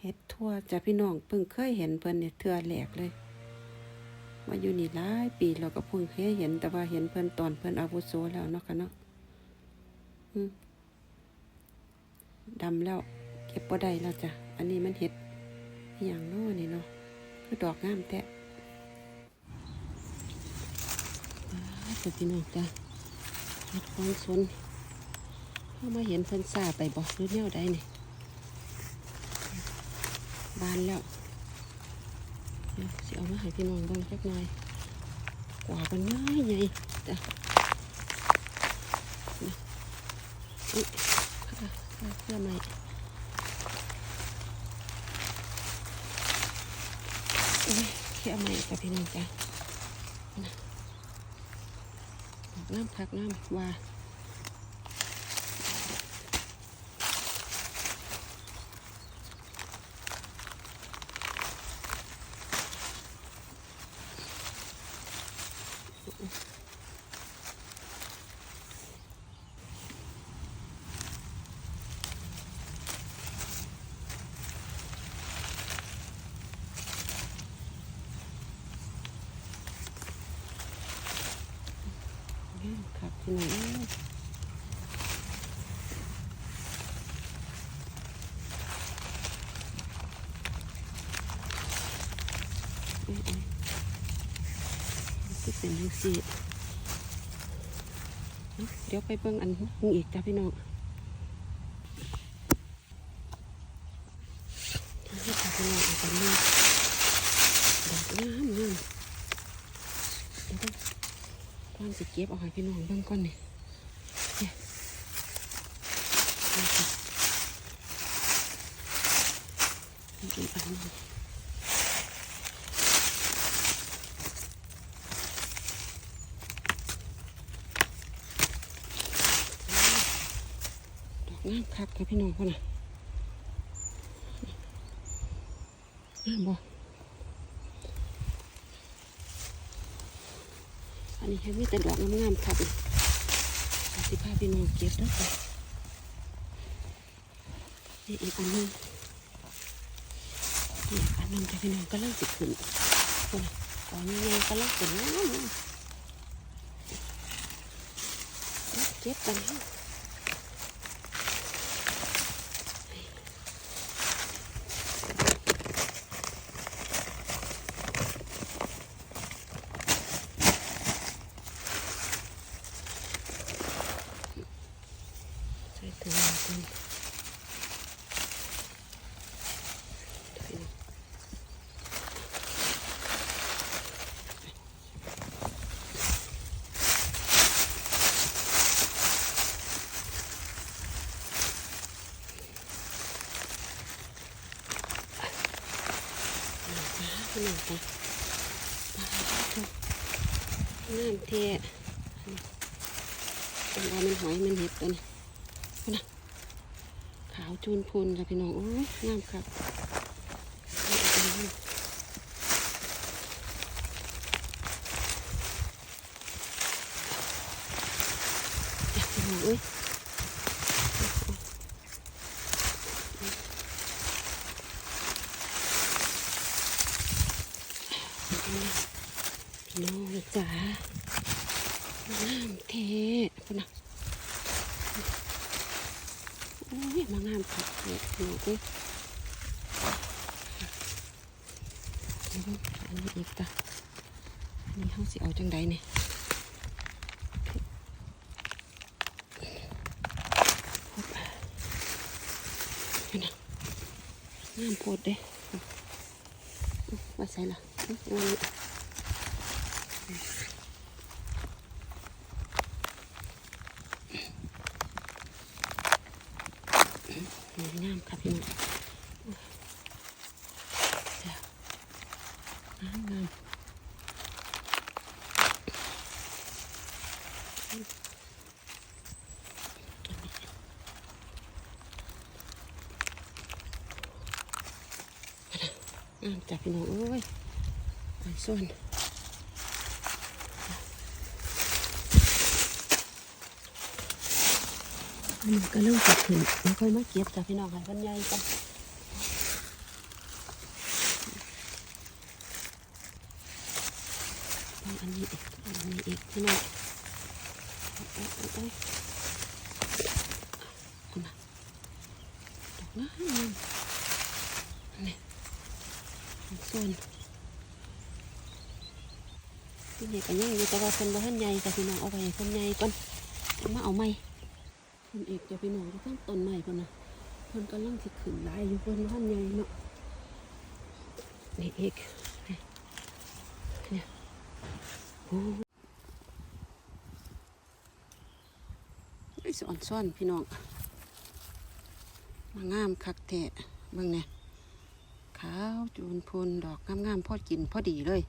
เฮ็ดทั่วจะพี่น้องเพิ่งเคยเห็นเพิ่นเนี่ยเทื่อแรกเลย มาอยู่นี่หลายปีเราก็เพิ่งเคยเห็น แต่ว่าเห็นเพิ่นตอนเพิ่นอาวุโสแล้วเนาะค่ะเนาะดำแล้ว เก็บบ่ได้แล้วจ้ะ อันนี้มันเห็ดอย่างน้อนี่เนาะคือดอกงามแท้จ้ะพี่น้องจ้ะเห็ดฟองสนเข้ามาเห็นเพิ่นซาไปบ่หรือแนวใดนี่ บานแล้วเดี๋ยวสิเอามาให้พี่น้องเบิ่งจักหน่อยกว่ากันง่ายใหญ่จ้ะนี่อุ๊ยค่ะค่ะเพื่อใหม่อุ้ยเพื่อใหม่กับพี่น้องจ้ะนะน้ำพักน้ำว่า ครับ พี่น้องเอ้ยเอ้ยเอ้ยมันก็เป็นยังสีเดี๋ยวไปเบิ่งอันนึงอีกจ้ะพี่น้องนี่จ้ะพี่น้องอันนี้ดอกงามงามเดี๋ยวเด้อ ก่ อนสิเก็บเอาให้พี่น้องเบิ่งก่อนนี่เนี่ยนี่ค่ะนี่อีกนหนึงดอกงามคักค่ะพี่น้องพ่อน่ะงามบ่ นนี้แค่มีแต่ดอกงามๆครับสิพาพี่น้องเก็บแล้วจ้ะนี่อีกอันนึงนี่อันนึงจะพี่น้องก็เริ่มสิขึ้นคนน่ะตอนนี้ยังก็เริ่มขึ้นแล้วเก็บกันให้ ถุงมือกันพี่น้องพี่น้องจ้ะงาเท่เป็นว่ามันหอยมันเห็ดตัวนี้ นนะขาวจูนพูนจ้ะพี่น้องโอ้ยงามครับพี่น้องเอ้ยพี่น้องจ๋างามเทพนะ โอ้ยมางามค่ะเนี่ยหนูก็อันนี้อีกตาอันนี้เขาสิเอาจังใดเนี่ยนี่นะงามโพดเด้ว่าใส่ละวาง นี่งามค่ะพี่น้องเดี๋ยวงามงามงามจ้ะพี่น้องเอ้ยไปส่วนันก็เริ่มติดขึ้นงมันค่อยมาเก็บจากพี่น้องค่ะคนใหญ่จ้ะอันนี้อีกอันนี้อีกพี่น้องคุณนะดอกนะนี่ส่วนพี่นี่กกันยังอยู่แต่ว่าคนบ้านใหญ่แต่พี่น้องเอาไปคนใหญ่ก่อนมาเอาไม้ นอีกจะพี่น้องอยู่ข้างต้นไม้เพิ่นนะเพิ่นกำลังสิขึ้นหลายอยู่เพิ่นบ่ทันใหญ่เนาะนี่อีกเนี่ยโอ้ยสอนซ่อนพี่น้องมางามคักแท้เบิ่งเนี่ยขาวจูนพูนดอกงามๆพอกินพอดีเลย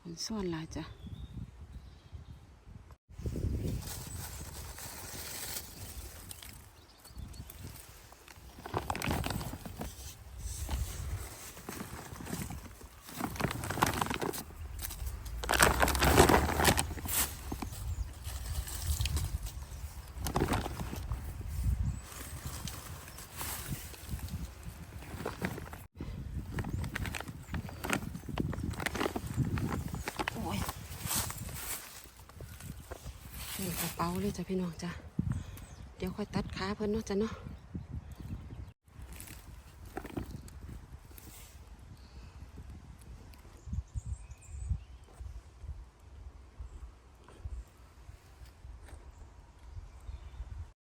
มันซ่อนลายจ้ะโอ้ย เป็นกระเป๋าเลยจ้ะพี่น้องจ้ะเดี๋ยวค่อยตัดขาเพิ่นเนาะจ้ะเนาะ